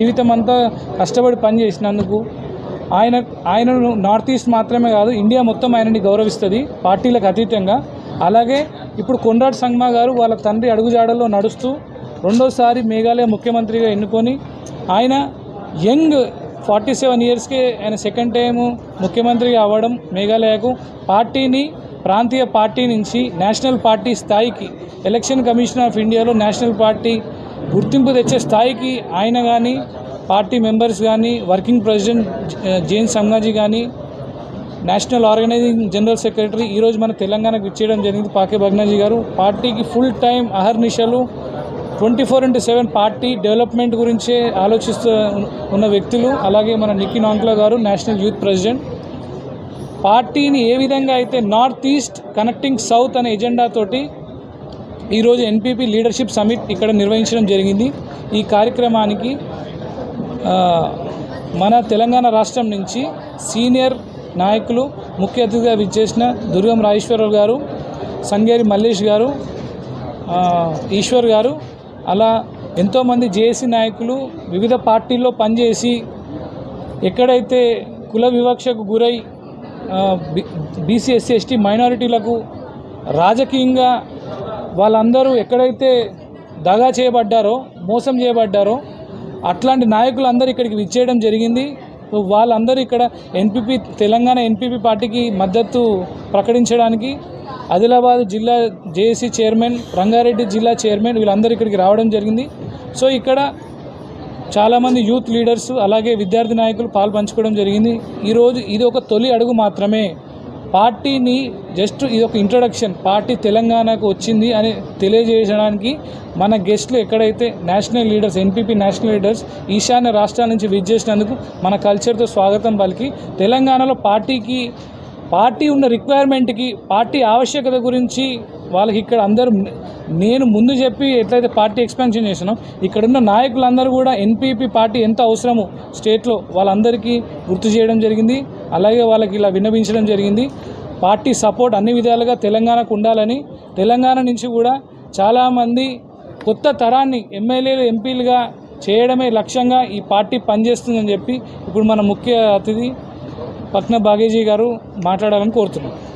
జీవితం అంతా కష్టపడి పని చేసినందుకు ఆయన ఆయనను నార్త్ ఈస్ట్ మాత్రమే కాదు ఇండియా మొత్తం ఆయనని గౌరవిస్తుంది పార్టీలకు అతీతంగా. అలాగే ఇప్పుడు కొండాడ్ సంగ్మా గారు వాళ్ళ తండ్రి అడుగుజాడల్లో నడుస్తూ రెండోసారి మేఘాలయ ముఖ్యమంత్రిగా ఎన్నుకొని ఆయన యంగ్ ఫార్టీ సెవెన్ ఇయర్స్కే ఆయన సెకండ్ టైం ముఖ్యమంత్రిగా అవ్వడం మేఘాలయకు పార్టీని ప్రాంతీయ పార్టీ నుంచి నేషనల్ పార్టీ స్థాయికి ఎలక్షన్ కమిషన్ ఆఫ్ ఇండియాలో నేషనల్ పార్టీ గుర్తింపు తెచ్చే స్థాయికి ఆయన కానీ పార్టీ మెంబర్స్ కానీ వర్కింగ్ ప్రెసిడెంట్ జైన్ సంగాజీ కానీ నేషనల్ ఆర్గనైజింగ్ జనరల్ సెక్రటరీ ఈరోజు మన తెలంగాణకు ఇచ్చేయడం జరిగింది పాకే భగ్నాజీ గారు. పార్టీకి ఫుల్ టైం అహర్నిశలు. Twenty four into seven party development గురించే ఆలోచిస్తూ ఉన్న వ్యక్తులు అలాగే మన నిక్కీ నాంక్లా గారు నేషనల్ యూత్ ప్రెసిడెంట్. పార్టీని ఏ విధంగా అయితే నార్త్ ఈస్ట్ కనెక్టింగ్ సౌత్ అనే ఎజెండా తోటి ఈరోజు ఎన్పీపీ లీడర్షిప్ సమిట్ ఇక్కడ నిర్వహించడం జరిగింది. ఈ కార్యక్రమానికి మన తెలంగాణ రాష్ట్రం నుంచి సీనియర్ నాయకులు ముఖ్య అతిథిగా విచ్చేసిన దుర్గం రాజేశ్వరరావు గారు సంగేరి మల్లేష్ గారు ఈశ్వర్ గారు అలా ఎంతోమంది జేఏసీ నాయకులు వివిధ పార్టీల్లో పనిచేసి ఎక్కడైతే కుల వివక్షకు గురై బీసీ ఎస్సీ ఎస్టీ మైనారిటీలకు రాజకీయంగా వాళ్ళందరూ ఎక్కడైతే దగా చేయబడ్డారో మోసం చేయబడ్డారో అట్లాంటి నాయకులు అందరూ ఇక్కడికి విచ్చేయడం జరిగింది. వాళ్ళందరూ ఇక్కడ ఎన్పిపి తెలంగాణ ఎన్పిపి పార్టీకి మద్దతు ప్రకటించడానికి ఆదిలాబాద్ జిల్లా జేఏసీ చైర్మన్ రంగారెడ్డి జిల్లా చైర్మన్ వీళ్ళందరూ ఇక్కడికి రావడం జరిగింది. సో ఇక్కడ చాలామంది యూత్ లీడర్స్ అలాగే విద్యార్థి నాయకులు పాలు పంచుకోవడం జరిగింది. ఈరోజు ఇది ఒక తొలి అడుగు మాత్రమే. పార్టీని జస్ట్ ఇది ఒక ఇంట్రడక్షన్ పార్టీ తెలంగాణకు వచ్చింది అని తెలియజేయడానికి మన గెస్ట్లు ఎక్కడైతే national leaders NPP national leaders ఈశాన్య రాష్ట్రాల నుంచి విజ్ చేసినందుకు మన కల్చర్తో స్వాగతం పలికి తెలంగాణలో పార్టీకి పార్టీ ఉన్న రిక్వైర్మెంట్కి పార్టీ ఆవశ్యకత గురించి వాళ్ళకి ఇక్కడ అందరూ నేను ముందు చెప్పి ఎట్లయితే పార్టీ ఎక్స్పాన్షన్ చేసినాం ఇక్కడున్న నాయకులందరూ కూడా ఎన్పీపీ పార్టీ ఎంత అవసరమో స్టేట్లో వాళ్ళందరికీ గుర్తు చేయడం జరిగింది. అలాగే వాళ్ళకి ఇలా విన్నవించడం జరిగింది. పార్టీ సపోర్ట్ అన్ని విధాలుగా తెలంగాణకు ఉండాలని తెలంగాణ నుంచి కూడా చాలామంది కొత్త తరాన్ని ఎమ్మెల్యేలు ఎంపీలుగా చేయడమే లక్ష్యంగా ఈ పార్టీ పనిచేస్తుందని చెప్పి ఇప్పుడు మన ముఖ్య అతిథి పట్న బాగేజీ గారు మాట్లాడాలని కోరుతున్నాను